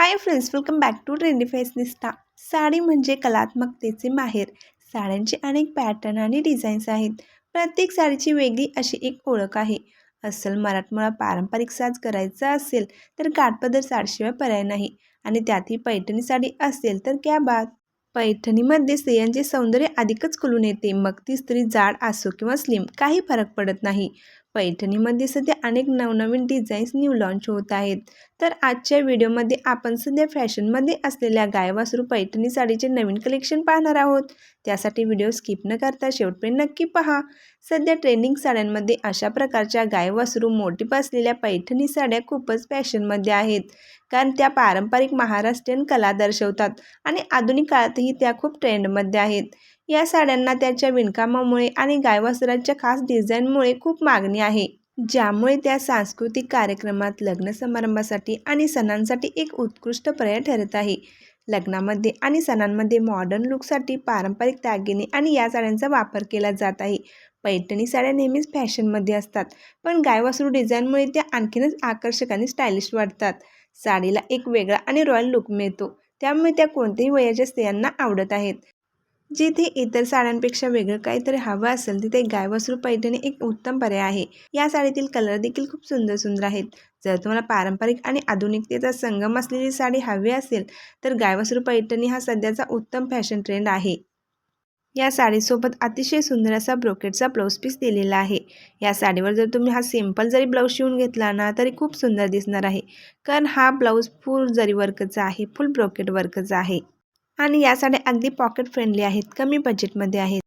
Hi friends welcome back to Trendynista sari म्हणजे कलात्मकतेचे माहेर. साड्यांचे अनेक पॅटर्न आणि डिझाईन्स आहेत. प्रत्येक साडीची वेगळी अशी एक ओळख आहे. अस्सल मराठमोळा पारंपरिक साज करायचा असेल तर काठपदर साडशिवाय पर्याय नाही. आणि त्यातही पैठणी साडी असेल तर क्या बात? पैठणीमध्ये स्त्रियांचे सौंदर्य अधिकच खुलून येते. मग ती स्त्री जाड असो किंवा स्लिम काही फरक पडत नाही. पैठणीमध्ये सध्या अनेक नवनवीन डिझाईन्स न्यू लॉन्च होत आहेत. तर आजच्या व्हिडिओमध्ये आपण सध्या फॅशनमध्ये असलेल्या गायवासरू पैठणी साडीचे नवीन कलेक्शन पाहणार आहोत. त्यासाठी व्हिडिओ स्किप न करता शेवटपर्यंत नक्की पहा. सध्या ट्रेंडिंग साड्यांमध्ये अशा प्रकारच्या गायवासरू मोठी असलेल्या पैठणी साड्या खूपच फॅशनमध्ये आहेत. कारण त्या पारंपरिक महाराष्ट्रीयन कला दर्शवतात आणि आधुनिक काळातही त्या खूप ट्रेंडमध्ये आहेत. या साड्यांना त्याच्या विणकामामुळे आणि गायवस्त्रांच्या खास डिझाईनमुळे खूप मागणी आहे. ज्यामुळे त्या सांस्कृतिक कार्यक्रमात लग्न समारंभासाठी आणि सणांसाठी एक उत्कृष्ट पर्याय ठरत आहे. लग्नामध्ये आणि सणांमध्ये मॉडर्न लुकसाठी पारंपरिक दागिने आणि या साड्यांचा वापर केला जात आहे. पैठणी साड्या नेहमीच फॅशनमध्ये असतात पण गायवासरू डिझाईनमुळे त्या आणखीनच आकर्षक आणि स्टायलिश वाटतात. साडीला एक वेगळा आणि रॉयल लुक मिळतो त्यामुळे त्या कोणत्याही वयाच्या स्त्रियांना आवडत आहेत. जिथे इतर साड्यांपेक्षा वेगळं काहीतरी हवं असेल तिथे गायवसरू पैठणी एक उत्तम पर्याय आहे. या साडीतील कलर देखील खूप सुंदर सुंदर आहेत. जर तुम्हाला पारंपरिक आणि आधुनिकतेचा संगम असलेली साडी हवी असेल तर गायवसरू पैठणी हा सध्याचा उत्तम फॅशन ट्रेंड आहे. या साडीसोबत अतिशय सुंदर असा ब्रोकेटचा ब्लाऊज पीस दिलेला आहे. या साडीवर जर तुम्ही हा सिंपल जरी ब्लाऊज शिवून घेतला ना तरी खूप सुंदर दिसणार आहे. कारण हा ब्लाऊज फुल जरी वर्कचा आहे फुल ब्रोकेट वर्कचा आहे. आणि या साड्या अगदी पॉकेट फ्रेंडली आहेत कमी बजेटमध्ये आहेत.